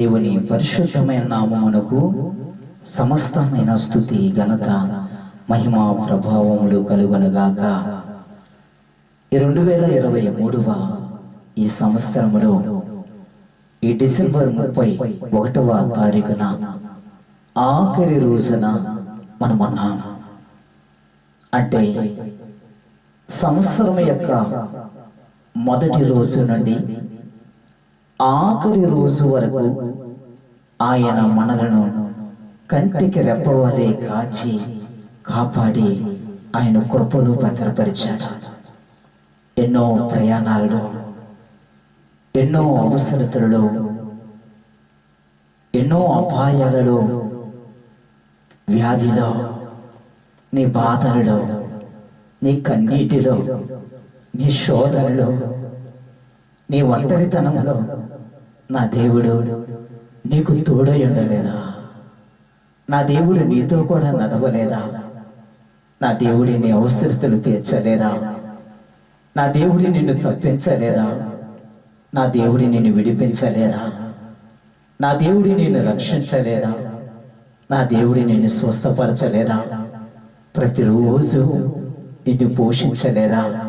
దేవుని పరిశుద్ధమైన నామమునకు సమస్తమైన స్థుతి ఘనత మహిమ ప్రభావములు కలుగనుగాక. రెండు వేల ఇరవై మూడవ ఈ సంవత్సరములో ఈ డిసెంబర్ ముప్పై ఒకటవ తారీఖున ఆఖరి రోజున మనమున్నాం. అంటే సంవత్సరం యొక్క మొదటి రోజు నుండి ఆఖరి రోజు వరకు ఆయన మనలను కంటికి రెప్పవలే కాచి కాపాడి ఆయన కృపను భద్రపరిచాడు. ఎన్నో ప్రయాణాలలో ఎన్నో అవసరతలలో ఎన్నో అపాయాలలో వ్యాధిలో నీ బాధలలో నీ కన్నీటిలో నీ శోధనలో నీ ఒంటరితనంలో నా దేవుడు నీకు తోడై ఉండలేదా నా దేవుడు నీతో కూడా నడవలేదా? నా దేవుడి నీ అవసరతలు తీర్చలేదా? నా దేవుడి నిన్ను తప్పించలేదా? నా దేవుడి నిన్ను విడిపించలేదా? నా దేవుడి నిన్ను రక్షించలేదా? నా దేవుడి నిన్ను స్వస్థపరచలేదా? ప్రతిరోజు నిన్ను పోషించలేదా?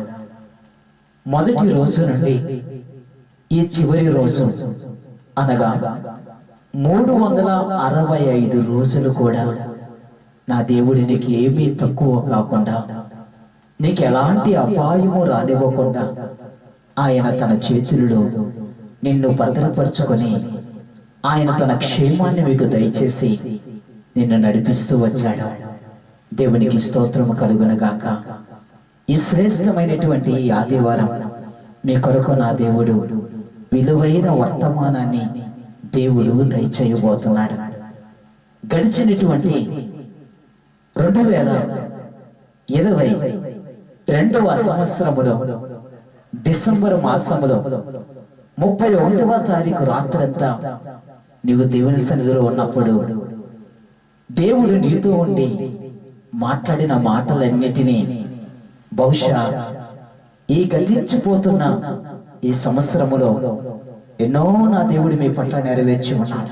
మొదటి రోజు నుండి ఈ చివరి రోజు అనగా మూడు వందల అరవై ఐదు రోజులు కూడా నా దేవుడి నీకు ఏమీ తక్కువ కాకుండా నీకు ఎలాంటి అపాయము రానివ్వకుండా ఆయన తన చేతులలో నిన్ను భద్రపరచుకొని ఆయన తన క్షేమాన్ని మీకు దయచేసి నిన్ను నడిపిస్తూ వచ్చాడు. దేవునికి స్తోత్రము కలుగునగాక. ఈ శ్రేష్టమైనటువంటి ఈ ఆదివారం మీ కొరకు నా దేవుడు విలువైన వర్తమానాన్ని దేవుడు దయచేయబోతున్నాడు. గడిచినటువంటి రెండు వేల ఇరవై రెండవ సంవత్సరములో డిసెంబర్ మాసములో ముప్పై ఒకటవ తారీఖు రాత్రంతా నీవు దేవుని సన్నిధిలో ఉన్నప్పుడు దేవుడు నీతో ఉండి మాట్లాడిన మాటలన్నిటినీ బహుశా ఈ గతించిపోతున్న ఈ సంవత్సరములో ఎన్నో నా దేవుడు మీ పట్ల నెరవేర్చి ఉన్నాడు.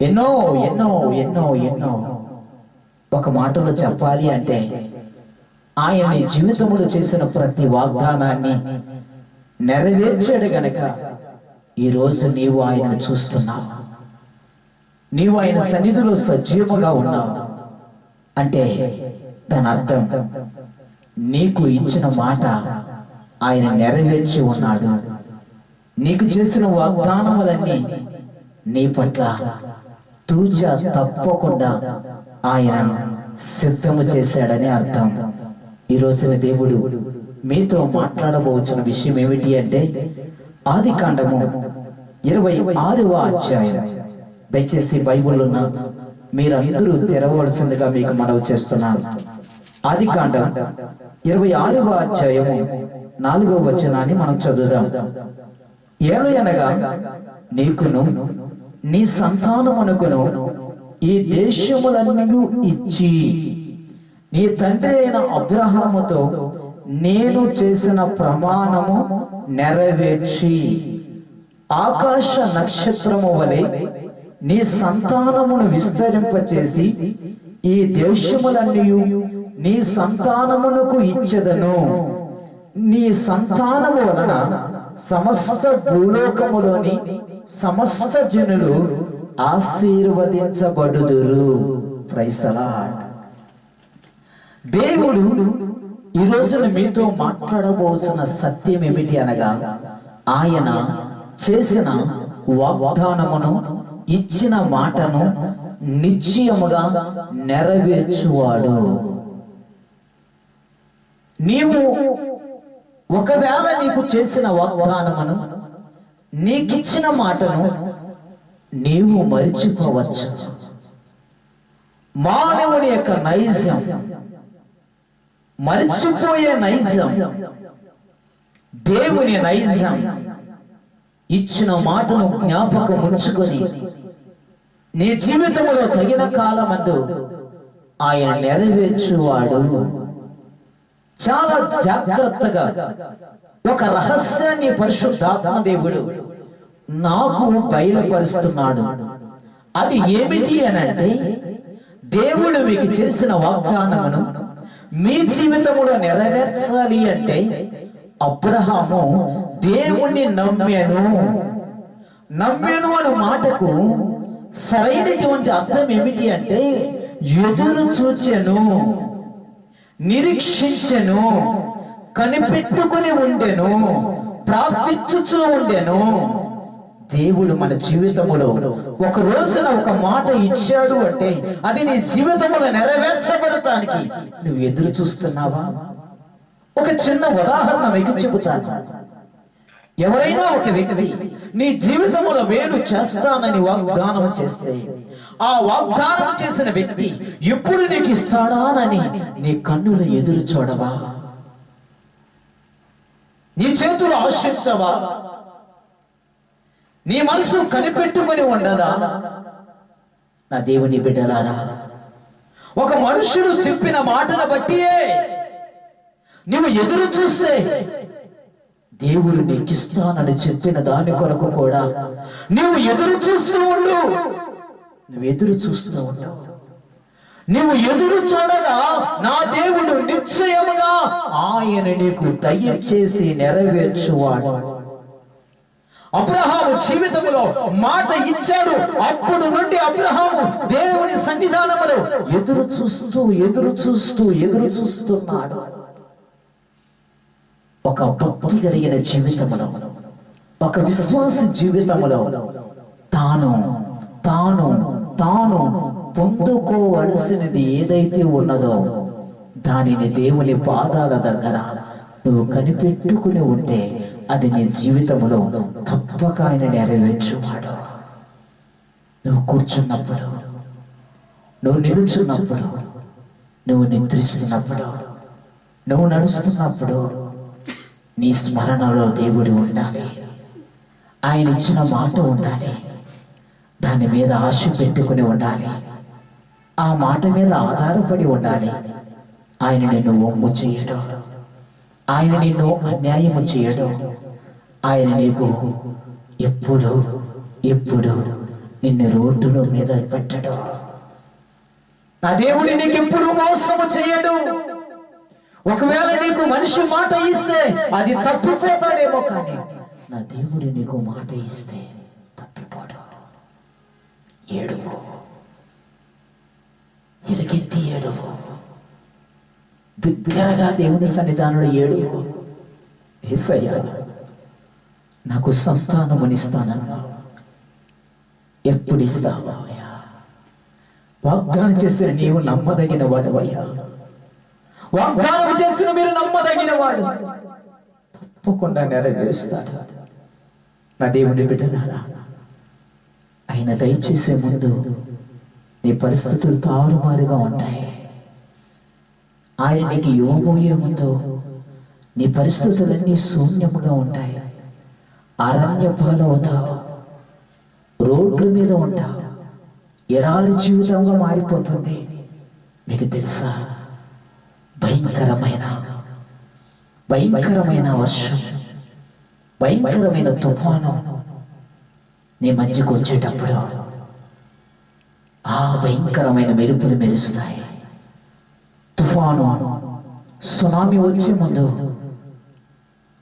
ఎన్నో ఎన్నో ఎన్నో ఎన్నో ఒక మాటలో చెప్పాలి అంటే ఆయన నీ జీవితములో చేసిన ప్రతి వాగ్దానాన్ని నెరవేర్చాడు గనక ఈ రోజు నీవు ఆయనను చూస్తున్నావు. నీవు ఆయన సన్నిధిలో సజీవగా ఉన్నావు. అంటే దాని అర్థం నీకు ఇచ్చిన మాట ఆయన నెరవేర్చి ఉన్నాడు. నీకు చేసిన వాగ్దానములన్నీ నీ పట్ల తూచా తప్పకుండా ఆయన సిద్ధము చేశాడని అర్థం. ఈ రోజున దేవుడు మీతో మాట్లాడబోచిన విషయం ఏమిటి అంటే ఆది కాండము ఇరవై ఆరవ అధ్యాయం. దయచేసి బైబుల్ ఉన్న మీరందరూ తెరవలసిందిగా మీకు మనవి చేస్తున్నాను. ఆది కాండం ఇరవై ఆరవ అధ్యాయము నాలుగవ వచనాన్ని మనం చదువుదాం. ఏలయనగా నీకును నీ సంతానమునకును ఈ దేశములన్నీ ఇచ్చి నీ తండ్రి అయిన అబ్రహాముతో నేను చేసిన ప్రమాణము నెరవేర్చి ఆకాశ నక్షత్రము వలె నీ సంతానమును విస్తరింపచేసి ఈ దేశములన్నీ నీ సంతానమునకు ఇచ్చెదను. నీ సంతానము వలన సమస్త భూలోకములోని సమస్త జనులు ఆశీర్వదించబడుదురు. దేవుడు ఈ రోజున మీతో మాట్లాడబోసిన సత్యం ఏమిటి అనగా ఆయన చేసిన వాగ్దానమును ఇచ్చిన మాటను నిశ్చయముగా నెరవేర్చువాడు. నీవు ఒకవేళ నీకు చేసిన వాగ్దానమును నీకిచ్చిన మాటను నీవు మరిచిపోవచ్చు. మానవుని యొక్క నైజం మరిచిపోయే నైజం దేవుని నైజం ఇచ్చిన మాటను జ్ఞాపకం ఉంచుకొని నీ జీవితంలో తగిన కాలమందు ఆయన నెరవేర్చువాడు. చాలా జాగ్రత్తగా ఒక రహస్యాన్ని పరిశుద్ధాత్మ దేవుడు నాకు బయలుపరుస్తున్నాడు. అది ఏమిటి అని అంటే దేవుడు మీకు చేసిన వాగ్దానమును మీ జీవితంలో నెరవేర్చాలి అంటే అబ్రహాము దేవుణ్ణి నమ్మెను. నమ్మెను అనే మాటకు సరైనటువంటి అర్థం ఏమిటి అంటే ఎదురు చూచెను. నిరీక్షించెను కనిపెట్టుకుని ఉండెను ప్రార్థించుచూ ఉండెను. దేవుడు మన జీవితములో ఒక రోజున ఒక మాట ఇచ్చాడు అంటే అది నీ జీవితంలో నెరవేర్చబడటానికి నువ్వు ఎదురు చూస్తున్నావా? ఒక చిన్న ఉదాహరణ మీకు చెబుతాను. ఎవరైనా ఒక వ్యక్తి నీ జీవితంలో మేలు చేస్తానని వాగ్దానం చేస్తే ఆ వాగ్దానం చేసిన వ్యక్తి ఎప్పుడు నీకు ఇస్తాడానని నీ కన్నులు ఎదురు చూడవా? నీ చేతులు ఆశించవా? నీ మనసు కనిపెట్టుకుని ఉండదా? నా దేవుని బిడ్డలారా ఒక మనుషుడు చెప్పిన మాటను బట్టియే నువ్వు ఎదురు చూస్తే దేవుడు నీకిస్తానని చెప్పిన దాని కొరకు కూడా నువ్వు ఎదురు చూస్తూ ఉండు. నువ్వు ఎదురు చూస్తూ ఉండు. నువ్వు ఎదురు చూడగా నా దేవుడు నిశ్చయముగా ఆయన నీకు దయచేసి నెరవేర్చువాడు. అబ్రహాము జీవితంలో మాట ఇచ్చాడు. అప్పుడు నుండి అబ్రహాము దేవుని సన్నిధానములో ఎదురు చూస్తూ ఎదురు చూస్తూ ఎదురు చూస్తున్నాడు. ఒక భక్తి కలిగిన జీవితములో ఒక విశ్వాస జీవితములో తాను తాను తాను పొందుకోవలసినది ఏదైతే ఉన్నదో దానిని దేవుని పాదాల దగ్గర నువ్వు కనిపెట్టుకుని ఉంటే అది నీ జీవితంలో తప్పక ఆయన నెరవేర్చువాడు. నువ్వు కూర్చున్నప్పుడు నువ్వు నిలుచున్నప్పుడు నువ్వు నిద్రిస్తున్నప్పుడు నువ్వు నడుస్తున్నప్పుడు నీ స్మరణలో దేవుడు ఉండాలి. ఆయన ఇచ్చిన మాట ఉండాలి. దాని మీద ఆశ పెట్టుకుని ఉండాలి. ఆ మాట మీద ఆధారపడి ఉండాలి. ఆయన నిన్ను ఒమ్ము చేయడం. ఆయన నిన్ను అన్యాయము చేయడం. ఆయన నీకు ఎప్పుడు ఎప్పుడు నిన్ను రోడ్డుల మీద పెట్టడం. నా దేవుడి నీకు ఎప్పుడు మోసము చేయడం. ఒకవేళ నీకు మనిషి మాట ఇస్తే అది తప్పిపోతాడేమో కానీ నా దేవుడు నీకు మాట ఇస్తే తప్పిపోడు. ఏడువు ఎలుగెత్తి ఏడువు బిగ్గరగా దేవుని సన్నిధానుడు ఏడువు ఏసయ్యా నాకు సంతానమునిస్తానన్నా. ఎప్పుడు ఇస్తావా వాగ్దానం చేసిన నీవు నమ్మదగిన వాడవయ్యా. వాగ్దానం చేసిన మీరు నమ్మదగిన వాడు. తప్పకుండా నెరవేరుస్తాడు. నా దేవుని బిడ్డలారా ఆయన దయచేసే ముందు నీ పరిస్థితులు తారుమారుగా ఉంటాయి. ఆయన నీకు ఇవ్వబోయే ముందు నీ పరిస్థితులన్నీ శూన్యముగా ఉంటాయి. అరణ్య పాలవుతావు రోడ్ల మీద ఉంటావు. ఎడారి జీవితంగా మారిపోతుంది. మీకు తెలుసా? భయంకరమైన భయంకరమైన వర్షం భయంకరమైన తుఫాను నీ మధ్యకు వచ్చేటప్పుడు ఆ భయంకరమైన మెరుపులు మెరుస్తాయి. తుఫాను సునామీ వచ్చే ముందు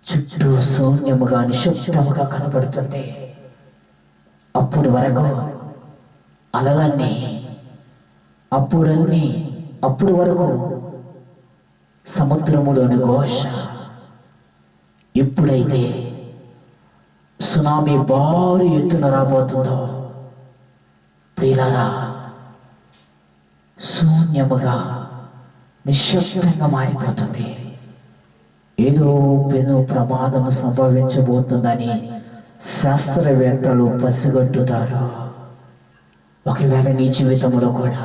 చుట్టూ శూన్యముగా నిశ్శబ్దముగా కనబడుతుంది అప్పుడు వరకు అలలన్నీ అప్పుడన్నీ అప్పుడు వరకు సముద్రములోని ఘోష. ఎప్పుడైతే సునామీ బారు ఎత్తున రాబోతుందో ప్రియులారా శూన్యముగా నిశ్శబ్దంగా మారిపోతుంది. ఏదో పెను ప్రమాదం సంభవించబోతుందని శాస్త్రవేత్తలు పసిగట్టుతారు. ఒకవేళ నీ జీవితంలో కూడా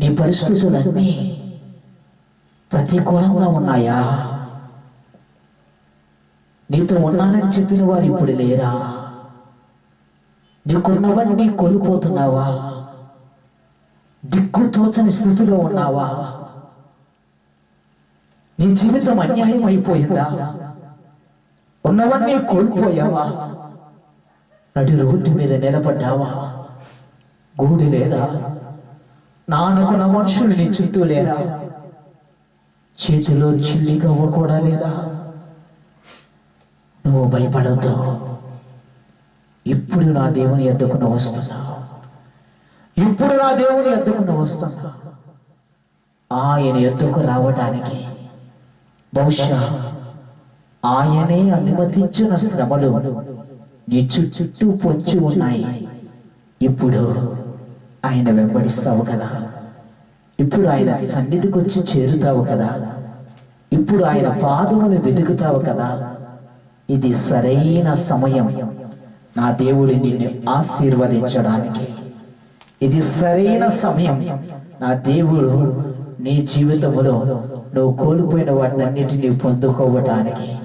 నీ పరిస్థితులన్నీ ప్రతికూలంగా ఉన్నాయా? నీతో ఉన్నానని చెప్పిన వారు ఇప్పుడు లేరా? నీకున్నవన్నీ కోల్పోతున్నావా? దిక్కు తోచని స్థితిలో ఉన్నావా? నీ జీవితం అన్యాయం అయిపోయిందా? ఉన్నవన్నీ కోల్పోయావా? నడి రోడ్డు మీద నిలబడ్డావా? గూడు లేదా? నానుకున్న మనుషులు నీ చుట్టూ లేరా? చేతిలో చిల్లి గవ్వ కూడా లేదా? నువ్వు భయపడద్దు. ఇప్పుడు నా దేవుని ఎద్దుకుని వస్తున్నా. ఇప్పుడు నా దేవుని ఎద్దుకుని వస్తున్నా. ఆయన ఎద్దుకు రావడానికి బహుశా ఆయనే అనుమతించిన శ్రమలు నీ చుట్టూ పొంచి ఉన్నాయి. ఇప్పుడు ఆయన వెంబడిస్తావు కదా. ఇప్పుడు ఆయన సన్నిధికి వచ్చి చేరుతావు కదా. ఇప్పుడు ఆయన పాదములు వెతుకుతావు కదా. ఇది సరైన సమయం. నా దేవుడు నిన్ను ఆశీర్వదించడానికి. ఇది సరైన సమయం. నా దేవుడు నీ జీవితంలో నువ్వు కోల్పోయిన వాటినన్నిటినీ పొందుకోవటానికి.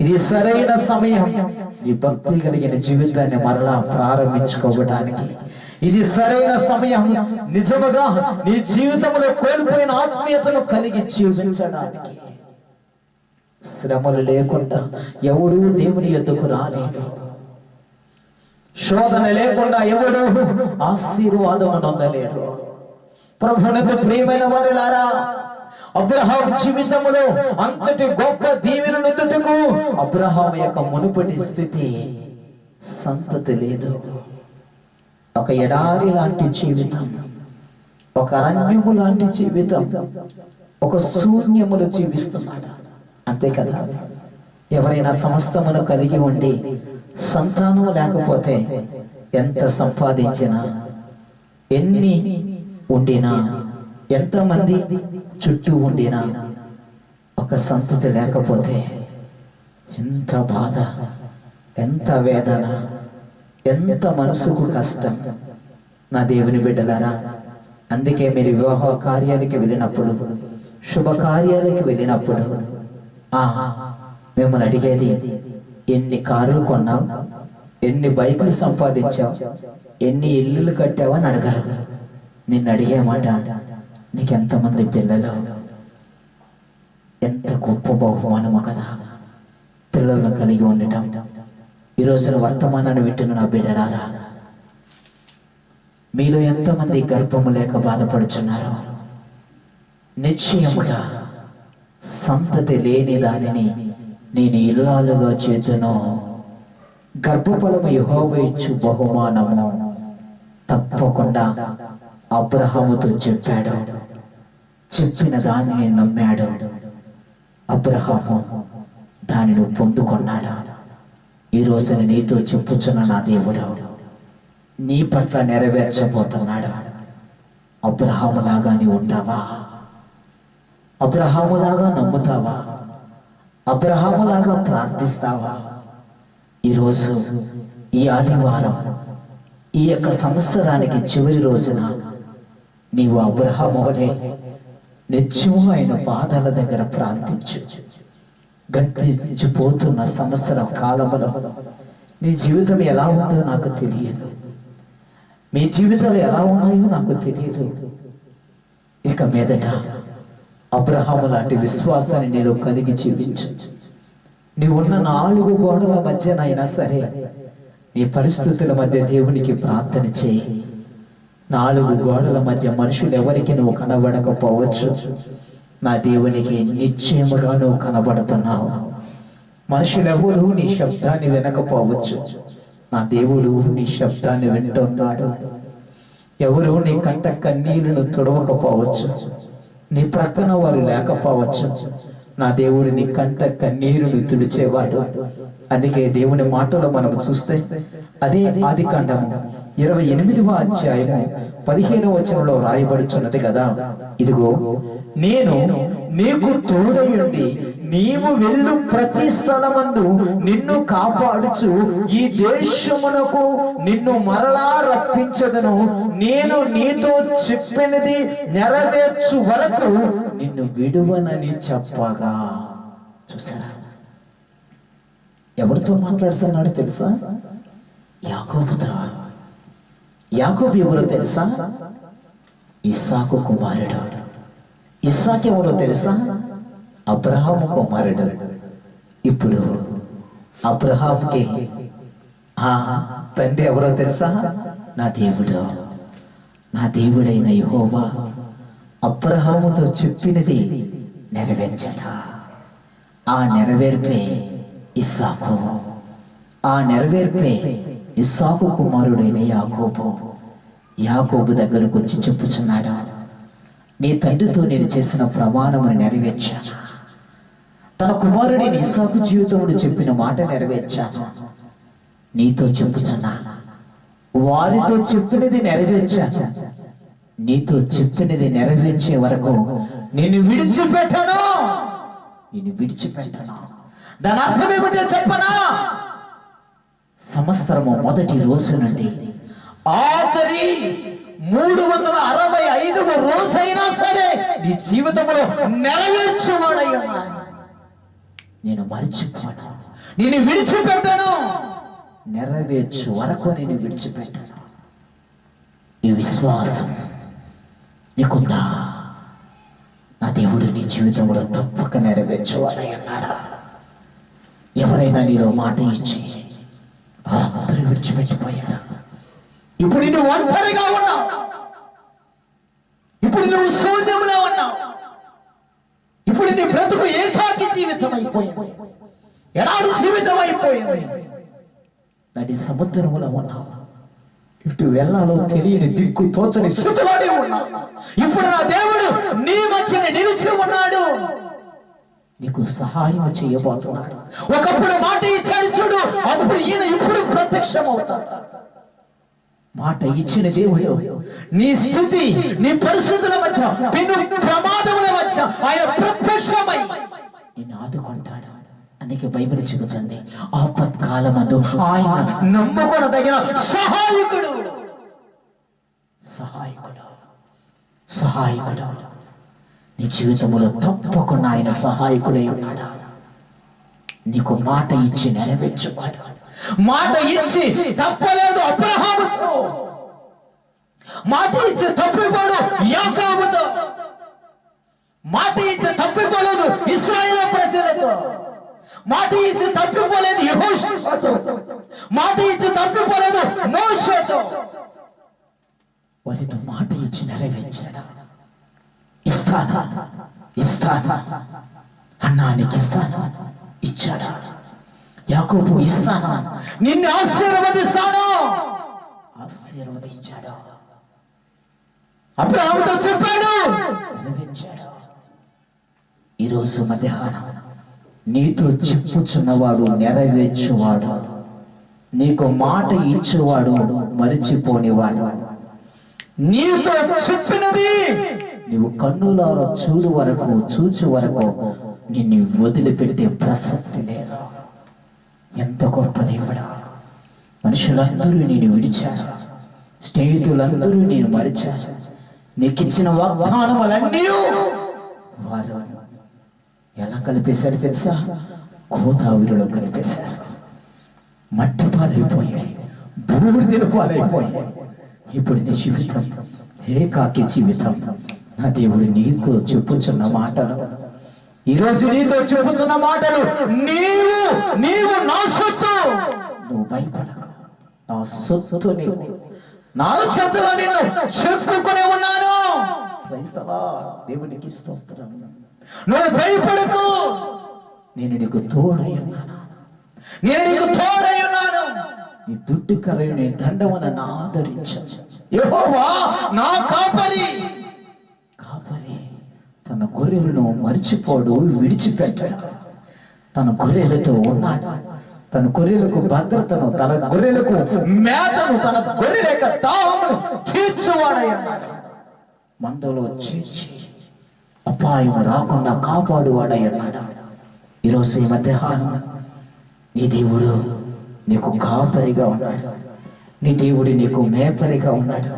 ఇది సరైన సమయం. నీ భక్తి కలిగిన జీవితాన్ని మరలా ప్రారంభించుకోవటానికి. ఇది సరైన సమయం. నిజముగా నీ జీవితంలో కోల్పోయిన ఆత్మీయతను కలిగి జీవించడానికి. శ్రమలు లేకుండా ఎవడూ దేవుని ఎద్దుకు రాలేడు శోధన లేకుండా ఎవడు ఆశీర్వాదం నొందలేడు ప్రభునందు ప్రియమైన వారులారా అబ్రహాం జీవితంలో అంతటి గొప్ప దీవెననుదుటకు అబ్రహాం యొక్క మునుపటి స్థితి సంతతి లేదు. ఒక ఎడారి లాంటి జీవితం ఒక అరణ్యము లాంటి జీవితం ఒక శూన్యములు జీవిస్తున్నాడు. అంతే కదా? ఎవరైనా సమస్తమును కలిగి ఉండి సంతానం లేకపోతే ఎంత సంపాదించినా ఎన్ని ఉండినా ఎంతమంది చుట్టూ ఉండినా ఒక సంతతి లేకపోతే ఎంత బాధ ఎంత వేదన ఎంత మనసుకు కష్టం. నా దేవుని బిడ్డలారా అందుకే మీరు వివాహ కార్యాలకి వెళ్ళినప్పుడు శుభకార్యాలకి వెళ్ళినప్పుడు మిమ్మల్ని అడిగేది ఎన్ని కారులు కొన్నావు? ఎన్ని బైకులు సంపాదించావు? ఎన్ని ఇల్లులు కట్టావు అని అడగరు. నిన్ను అడిగే మాట నీకెంతమంది పిల్లలు? ఎంత గొప్ప బహుమానమో కదా. పిల్లలను కలిగి ఉండటం. ఈ రోజున వర్తమానాన్ని వింటున్న నా బిడ్డరారా మీలో ఎంతమంది గర్భము లేక బాధపడుచున్నారు నిశ్చయముగా సంతతి లేని దానిని నేను ఇల్లాలుగా చేతును. గర్భఫలము యహోవేచ్చు బహుమానము. తప్పకుండా అబ్రహముతో చెప్పాడు. చెప్పిన దానిని నమ్మాడు. అబ్రహము దానిని పొందుకున్నాడు. ఈ రోజున నీతో చెప్పుచున్న నా దేవుడు నీ పట్ల నెరవేర్చబోతున్నాడు. అబ్రహాములాగానే ఉంటావా? అబ్రహాములాగా నమ్ముతావా? అబ్రహాములాగా ప్రార్థిస్తావా? ఈరోజు ఈ ఆదివారం ఈ యొక్క సంవత్సరానికి చివరి రోజున నీవు అబ్రహాము వలె నిత్యము ఆయన పాదాల దగ్గర ప్రార్థించు. గతించిపోతున్న సంవత్సర కాలంలో నీ జీవితం ఎలా ఉందో నాకు తెలియదు. మీ జీవితాలు ఎలా ఉన్నాయో నాకు తెలియదు. ఇక మీదట అబ్రహాము లాంటి విశ్వాసాన్ని నేను కలిగి జీవించు. నీవున్న నాలుగు గోడల మధ్యనైనా సరే నీ పరిస్థితుల మధ్య దేవునికి ప్రార్థన చేయి. నాలుగు గోడల మధ్య మనుషులు ఎవరికి నువ్వు కనబడకపోవచ్చు? నా దేవునికి నిశ్చయముగా నువ్వు కనబడుతున్నావు. మనుషులెవరు నీ శబ్దాన్ని వినకపోవచ్చు. నా దేవుడు నీ శబ్దాన్ని వింటున్నాడు. ఎవరు నీ కంట కన్నీళ్ళను తుడవకపోవచ్చు. నీ ప్రక్కన వారు లేకపోవచ్చు. నా దేవుడు నీ కంట కన్నీరులు తుడిచేవాడు. అందుకే దేవుని మాటలో మనం చూస్తే అదే ఆది కాండము ఇరవై ఎనిమిదవ అధ్యాయము పదిహేనవ వచనంలో రాయబడుచున్నది కదా. ఇదిగో నేను నీకు తోడయుండి నీవు వెళ్ళు ప్రతి స్థలమందు నిన్ను కాపాడుచు ఈ దేశమునకు నిన్ను మరలా రప్పించదను. నేను నీతో చెప్పినది నెరవేర్చు వరకు నిన్ను విడువనని చెప్పగా. చూసారా? ఎవరితో మాట్లాడుతున్నాడో తెలుసా? యాకోబుతో యాకోబు ఎవరో తెలుసా? ఇస్సాకు కుమారుడు. ఇస్సాకు ఎవరో తెలుసా? అబ్రహాము కుమారుడు. ఇప్పుడు అబ్రహాంకి ఆ తండ్రి ఎవరో తెలుసా? నా దేవుడు. నా దేవుడైన యహోవా అబ్రహాముతో చెప్పినది నెరవేర్చట. ఆ నెరవేర్పే ఇస్సాకు. ఆ నెరవేర్పే ఇస్సాకు కుమారుడైన యాకోబు. యాకోబు దగ్గరకు వచ్చి చెప్పుచున్నాడు నీ తండ్రితో నేను చేసిన ప్రమాణమును నెరవేర్చాను తన కుమారుడిని ఇస్సాకు జీవితంలో చెప్పిన మాట నెరవేర్చాను నీతో చెప్పుచున్నా. వారితో చెప్పినది నెరవేర్చాను నీతో చెప్పినది నెరవేర్చే వరకు నిన్ను విడిచిపెట్టను. నిన్ను విడిచిపెట్టను. దాని అర్థం ఏమిటో చెప్పనా? సంవత్సరము మొదటి రోజు నుండి ఆఖరి మూడు వందల అరవై ఐదవ రోజైనా సరే నీ జీవితంలో నెరవేర్చువాడయ్యా నేను మర్చిపోను. నేను విడిచిపెట్టను. నెరవేర్చు వరకు నేను విడిచిపెట్టను. ఈ విశ్వాసం నీకుందా? నా దేవుడు నీ జీవితంలో తప్పక నెరవేర్చువాడై అన్నాడా ఎవరైనా నీలో మాట ఇచ్చి వారందరూ విడిచిపెట్టిపోయారా? ఇప్పుడు నువ్వు ఒంటరిగా ఉన్నావు. ఇప్పుడు నువ్వు శూన్యంలో ఉన్నావు. ఇప్పుడు బ్రతుకు ఏకాకి జీవితం అయిపోయింది ఎడారి జీవితం అయిపోయింది నడి సముద్రములో ఉన్నావు ఇటు వెళ్ళాలో తెలియని దిక్కు తోచని స్థితిలోనే ఉన్నావు ఇప్పుడు నా దేవుడు నీ మధ్యన నిలిచి ఉన్నాడు. నీకు సహాయం చేయబోతున్నాడు. ఒకప్పుడు మాట ఇచ్చాడు చూడు అప్పుడు ఈయన ఇప్పుడు ప్రత్యక్షం అవుతాడు మాట ఇచ్చిన దేవుడు నీ స్థితి నీ పరిస్థితుల మధ్య పెను ప్రమాదం మధ్య ఆయన ప్రత్యక్షమై. నిన్ను ఆదుకుంటాడు. అందుకే బైబిల్ చెబుతుంది ఆపత్కాలమందు ఆయన నమ్ముకొనదగిన సహాయకుడు. సహాయకుడు సహాయకుడు. నీ జీవితంలో తప్పకుండా ఆయన సహాయకుడై ఉన్నాడు. నీకు మాట ఇచ్చి నెరవేర్చుకోడు. మాట ఇచ్చి తప్పలేదు అబ్రహాముతో మాట ఇచ్చి తప్పిపోడు యాకోబుతో. మాట ఇచ్చి తప్పిపోలేదు ఇస్రాయేల్ ప్రజలతో. మాట ఇచ్చి తప్పిపోలేదు యహోషతో. మాట ఇచ్చి తప్పిపోలేదు మోషతో. వారితో మాట ఇచ్చి నెరవేర్చాడు? ఇస్తానా? ఇస్తానా? అన్నానికి ఇస్తానా? ఇచ్చాడా? యాకోబు ఇస్తానా? నిన్ను ఆశీర్వదిస్తాను. ఆశీర్వదించాడు? అబ్రహాముతో చెప్పాడు. నెరవేర్చాడు? ఈరోజు మధ్యాహ్నం నీతో చెప్పుచున్నవాడు నెరవేర్చువాడు నీకు మాట ఇచ్చేవాడు మరిచిపోనివాడు. నీతో చెప్పినది నీవు కన్నులార చూడు వరకు చూచు వరకు నిన్ను వదిలిపెట్టే ప్రసక్తి లేదు. ఎంత గొప్ప దేవుడా. మనుషులందరూ నేను విడిచారు. స్నేహితులందరూ నేను మరిచారు. నీకు ఇచ్చిన వాగ్దానములన్నీ వారు ఎలా కలిపేశారు తెలుసా? గోదావరిలో కలిపేశారు. మట్టి పాలైపోయాయి బూడిదల పాలైపోయాయి. ఇప్పుడు నీ జీవితం ఏకాకి జీవితం. నా దేవుడు నీకు చెప్పుచున్న మాటలు. ఈరోజు నీతో చెప్పుచున్న మాటలు నీవు నీవు నా సొత్తు. నువ్వు భయపడకు. నా సొత్తు నీవు నా చేతిలో నిన్ను చెక్కుకొని ఉన్నాను. దేవునికి స్తోత్రం. నువ్వు భయపడకు. నేను నీకు తోడై ఉన్నాను. నేను నీకు తోడై ఉన్నాను. నీ దుడ్డు కరయు నీ దండవన నా ఆదరించను నా కాపరి. కాపరి తన గొర్రెలను మరిచిపోడు విడిచిపెట్టాడు. తన గొర్రెలతో ఉన్నాడు. తన గొర్రెలకు భద్రతను తన గొర్రెలకు మేతను తన గొర్రెల యొక్క దాహమును తీర్చువాడై ఉన్నాడు. మందలో చేర్చి అపాయం రాకుండా కాపాడువాడై అన్నాడు ఈరోజు ఈ మధ్యాహ్నం నీ దేవుడు నీకు కాపరిగా ఉన్నాడు. నీ దేవుడు నీకు మేపరిగా ఉన్నాడు.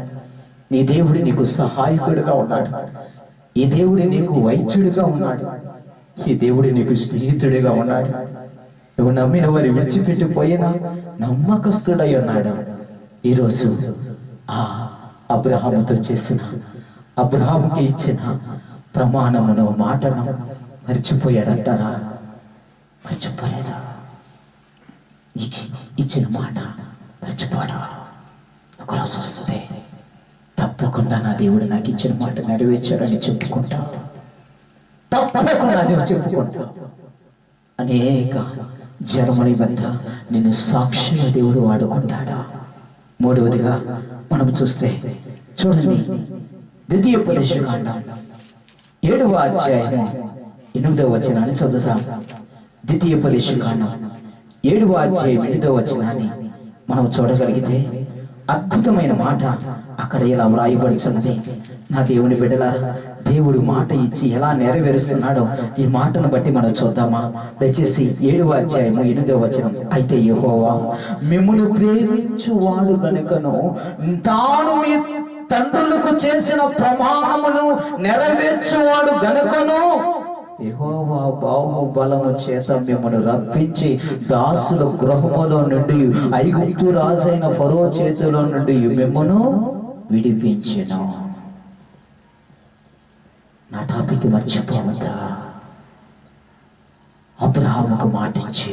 నీ దేవుడు నీకు సహాయకుడిగా ఉన్నాడు. ఈ దేవుడు నీకు వైద్యుడిగా ఉన్నాడు. ఈ దేవుడు నీకు స్నేహితుడిగా ఉన్నాడు. నువ్వు నమ్మిన వారి విడిచిపెట్టిపోయినా నమ్మకస్తుడై ఉన్నాడు ఈరోజు ఆ అబ్రహాముతో చేసిన అబ్రహాంకి ఇచ్చిన ప్రమాణమును మాటను మర్చిపోయాడంటారా? మర్చిపోలేదా? నీకు ఇచ్చిన మాట మర్చిపోడా? ఒకరోజు వస్తుంది. తప్పకుండా నా దేవుడు నాకు ఇచ్చిన మాట నెరవేర్చాడని చెప్పుకుంటా. తప్పకుండా దేవుడు చెప్పుకుంటా. అనేక జర్మనీ వద్ద నిన్ను సాక్షిగా దేవుడు వాడుకుంటాడా? మూడవదిగా మనం చూస్తే చూడండి ద్వితీయ ఉపదేశకాండం ఏడవ అధ్యాయం ఎనిమిదవ వచనాన్ని చదువుతాం ద్వితీయ ఉపదేశకాండం ఏడవ అధ్యాయం ఎనిమిదవ వచనాన్ని మనం చూడగలిగితే అద్భుతమైన మాట అక్కడ ఇలా వ్రాయబడుచున్నది. నా దేవుని బిడ్డలారా దేవుడు మాట ఇచ్చి ఎలా నెరవేరుస్తున్నాడో ఈ మాటను బట్టి మనం చూద్దామా? దయచేసి ఏడవ అధ్యాయము ఎనిమిదవ వచనం. అయితే యహోవా మిమ్మల్ని ప్రేమించువాడు గనుకను తాను తండ్రులకు చేసిన ప్రమాణములు నెరవేర్చువాడు గనుకను. యెహోవా బాహుబలము చేత మిమ్మల్ని రప్పించి దాసుల గృహములో నుండి ఐగుప్తు రాజైన ఫరో చేతిలో నుండి మిమ్మను విడిపించెను. నా టాపిక్ మర్చిపోవద్దా? అబ్రహాముకు మాటిచ్చి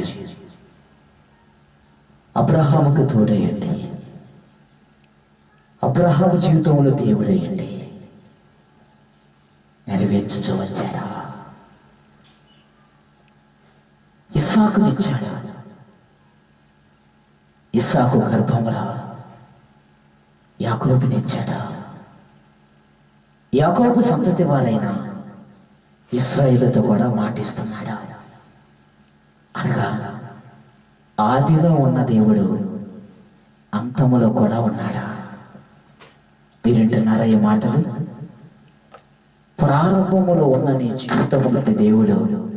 అబ్రహాముకు తోడేయండి. అబ్రహాం జీవితంలో దేవుడేయండి నెరవేర్చుచూ వచ్చాడా? ఇస్సాకునిచ్చాడు. ఇస్సాకు గర్భముల యాకోబునిచ్చాడా? యాకోబు సంతతి వారైన ఇస్రాయిలతో కూడా మాటిస్తున్నాడా? అనగా ఆదిలో ఉన్న దేవుడు అంతములో కూడా ఉన్నాడా? మీరింటున్నారా ఈ మాటలు. ప్రారంభములో ఉన్న నీ జీవితములోని దేవుడు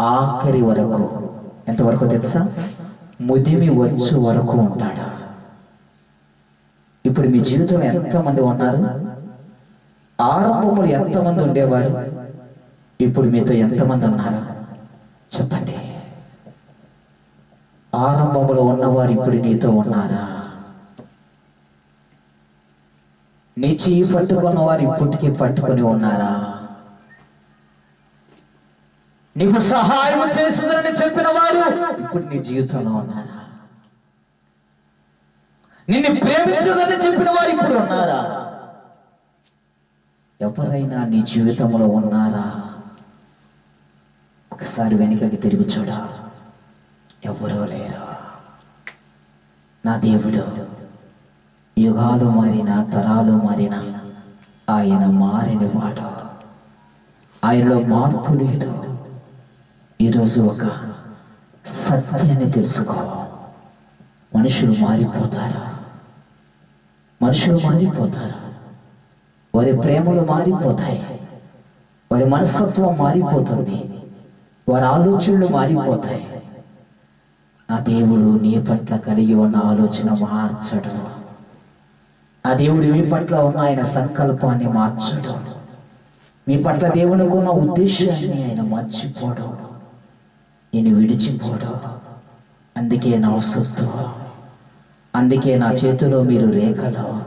ఆఖరి వరకు ఎంతవరకు తెలుసా? ముదిమి వచ్చు వరకు ఉంటాడు? ఇప్పుడు మీ జీవితంలో ఎంతమంది ఉన్నారు? ఆరంభములు ఎంతమంది ఉండేవారు? ఇప్పుడు మీతో ఎంతమంది ఉన్నారు? చెప్పండి. ఆరంభంలో ఉన్నవారు ఇప్పుడు నీతో ఉన్నారా? నీ చెయ్యి పట్టుకున్న వారు ఇప్పటికీ పట్టుకొని ఉన్నారా? నీకు సహాయం చేసిందని చెప్పిన వారు ఇప్పుడు నీ జీవితంలో ఉన్నారా? నిన్ను ప్రేమించదని చెప్పిన వారు ఇప్పుడు ఉన్నారా? ఎవరైనా నీ జీవితంలో ఉన్నారా? ఒకసారి వెనుకకి తిరిగి చూడ. ఎవరో లేరా. నా దేవుడు యుగాలు మారిన తరాలు మారిన ఆయన మారిన వాడు ఆయనలో మార్పు లేదు. ఈరోజు ఒక సత్యాన్ని తెలుసుకో మనుషులు మారిపోతారు? మనుషులు మారిపోతారు? వారి ప్రేమలు మారిపోతాయి. వారి మనస్తత్వం మారిపోతుంది. వారి ఆలోచనలు మారిపోతాయి. ఆ దేవుడు నీ పట్ల కలిగి ఉన్న ఆలోచన మార్చడం. ఆ దేవుడు మీ పట్ల ఉన్న ఆయన సంకల్పాన్ని మార్చడు. మీ పట్ల దేవునికి ఉన్న ఉద్దేశాన్ని ఆయన మర్చిపోడు. నేను విడిచిపోడు. అందుకే నా సొత్తు. అందుకే నా చేతిలో మీరు రేఖలు.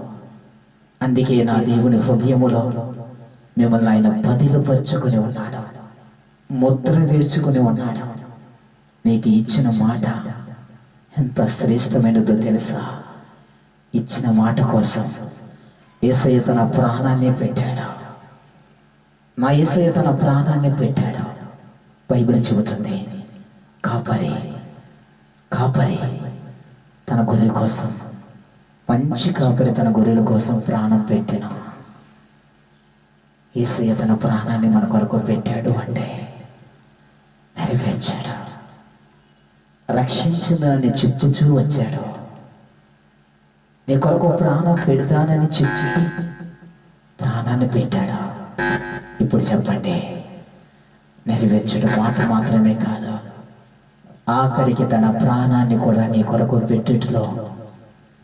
అందుకే నా దేవుని హృదయములో మిమ్మల్ని ఆయన పదిలపరుచుకొని ఉన్నాడు. ముద్ర వేసుకుని ఉన్నాడు. మీకు ఇచ్చిన మాట ఎంత శ్రేష్టమైనదో తెలుసా? ఇచ్చిన మాట కోసం ఏసయ్య తన ప్రాణాన్ని పెట్టాడు. నా ఏసయ్య తన ప్రాణాన్ని పెట్టాడు. బైబిల్ చెబుతుంది కాపరి కాపరి తన గొర్రెల కోసం మంచి కాపరి తన గొర్రెల కోసం ప్రాణం పెట్టిన. ఏసయ్య తన ప్రాణాన్ని మన కొరకు పెట్టాడు అంటే నెరవేర్చాడు. రక్షించిందని చెప్పుచూ వచ్చాడు. నీ కొరకు ప్రాణం పెడతానని చెప్పి ప్రాణాన్ని పెట్టాడు? ఇప్పుడు చెప్పండి. నెరవేర్చడం మాట మాత్రమే కాదు. ఆఖరికి తన ప్రాణాన్ని కూడా నీ కొరకు పెట్టుట్లో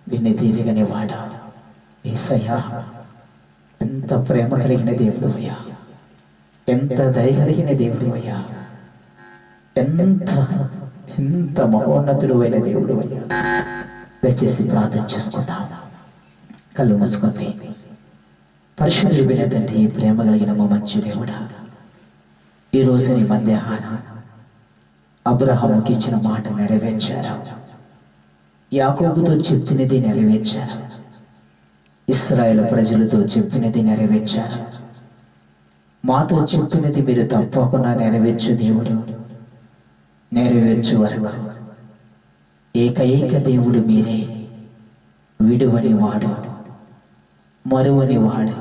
విన్ని తీరగని వాడా ఏసయ్యా ఎంత ప్రేమ కలిగిన దేవుడు అయ్యా. ఎంత దయ కలిగిన దేవుడు అయ్యా. ఎంత ఎంత మహోన్నతుడు అయిన దేవుడు అయ్యా. దయచేసి ప్రార్థన చేసుకుందాం. కళ్ళు మూసుకుంది పరిశుద్ధులు విన తండ్రి ప్రేమ కలిగిన మా మంచి దేవుడా ఈ నీ మధ్యాహ్న అబ్రహాముకి ఇచ్చిన మాట నెరవేర్చారు? యాకోబుతో చెప్పినది నెరవేర్చారు? ఇస్రాయేల్ ప్రజలతో చెప్పినది నెరవేర్చారు? మాతో చెప్పినది మీరు తప్పకుండా నెరవేర్చు దేవుడు నెరవేర్చు వరకు. ఏకైక దేవుడు మీరే. విడువని వాడు మరువని వాడు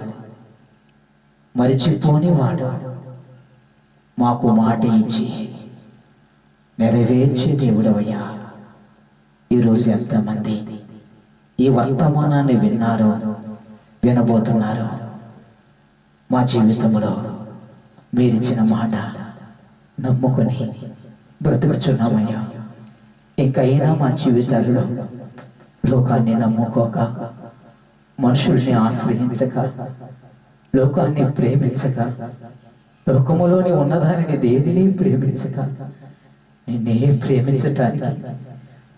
మరిచిపోని వాడు మాకు మాట ఇచ్చి నెరవేర్చే దేవుడవయ్యా. ఈరోజు ఎంతమంది ఈ వర్తమానాన్ని విన్నారో వినబోతున్నారో మా జీవితంలో మీరిచ్చిన మాట నమ్ముకొని బ్రతుకుచున్నామయ్యా. ఇంకైనా మా జీవితాల్లో లోకాన్ని నమ్ముకోక మనుషుల్ని ఆశ్రయించక లోకాన్ని ప్రేమించక లోకములోని ఉన్నదానిని దేనిని ప్రేమించక నిన్నే ప్రేమించటానికి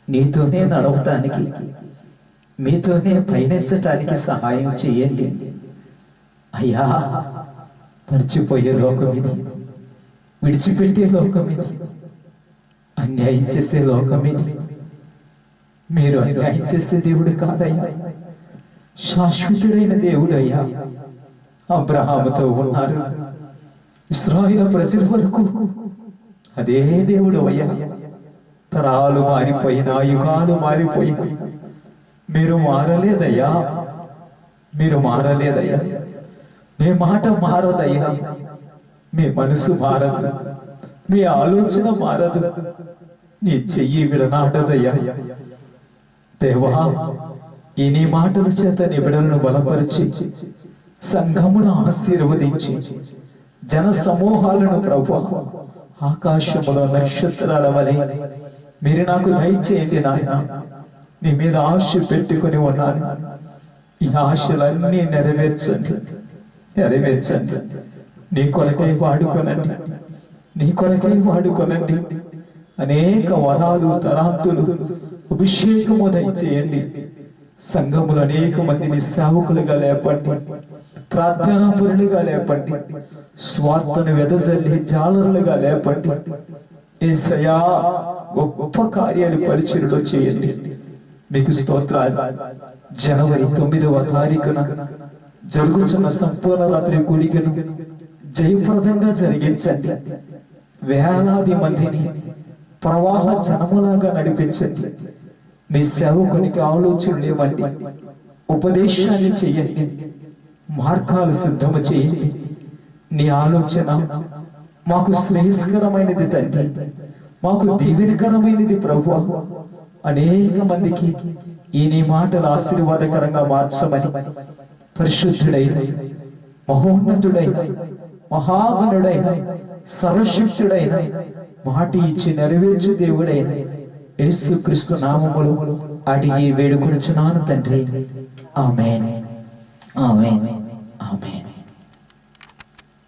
నీతోనే నడవటానికి మీతోనే పయనించటానికి సహాయం చేయండి అయ్యా మర్చిపోయే లోకం ఇది. విడిచిపెట్టే లోకం ఇది. అన్యాయం చేసే లోకం ఇది. మీరు అన్యాయం చేసే దేవుడు కాదయ్యా. శాశ్వతుడైన దేవుడు అయ్యా అబ్రహాముతో ఉన్నారు. ఇస్రాయిల ప్రజల వరకు అదే దేవుడు అయ్యా. తరాలు మారిపోయినా యుగాలు మారిపోయినా మీరు మారలేదయ్యా. మీరు మారలేదయ్యా. మీ మాట మారదయ్యా. మీ మనసు మారదు. మీ ఆలోచన మారదు నీ చెయ్యి విడనాడదయ్యా దేవా ఈ నీ మాటల చేత నిబిడలను బలపరిచి సంఘమును ఆశీర్వదించి జన సమూహాలను ప్రభు ఆకాశములో నక్షత్రాల వలె మీరు నాకు దయచేయండి నాయన నీ మీద ఆశ పెట్టుకుని ఉన్నాను ఈ ఆశలన్నీ నెరవేర్చండి నెరవేర్చండి నీ కొరకై వాడుకోనండి నీ కొరకే వాడుకొనండి. అనేక వరాలు తరాంతులు అభిషేకము దయచేయండి. సంఘములు అనేక మందిని సేవకులుగా లేపండి. ప్రార్థనాపరులుగా లేపండి. స్వార్థను వెదజల్లి జాలరులుగా లేపండి. ఏసయా గొప్ప కార్యాలు పరిచయలో చేయండి. మీకు స్తోత్రాలు. జనవరి తొమ్మిదవ తారీఖున జరుగుతున్న సంపూర్ణ రాత్రి కూడికను జయప్రదంగా జరిగించండి. వేలాది మందిని ప్రవాహ జనములాగా నడిపించండి. మీ సేవకునికి ఆలోచనలు ఇవ్వండి. ఉపదేశాన్ని చేయండి. మార్గాలు సిద్ధము చేయండి. నీ ఆలోచన మాకు శ్రేయస్కరమైనది తండ్రి. మాకు దీవెనకరమైనది ప్రభు. అనేక మందికి ఈ నీ మాటలు ఆశీర్వాదకరంగా మార్చమని పరిశుద్ధుడైన మహోన్నతుడైన మహాగణుడైన సర్వశక్తుడైన మాట ఇచ్చి నెరవేర్చు దేవుడైన యేసుక్రీస్తు నామములు అడిగి వేడుకొడుచున్నాను తండ్రి ఆమె ఆమె ఆమె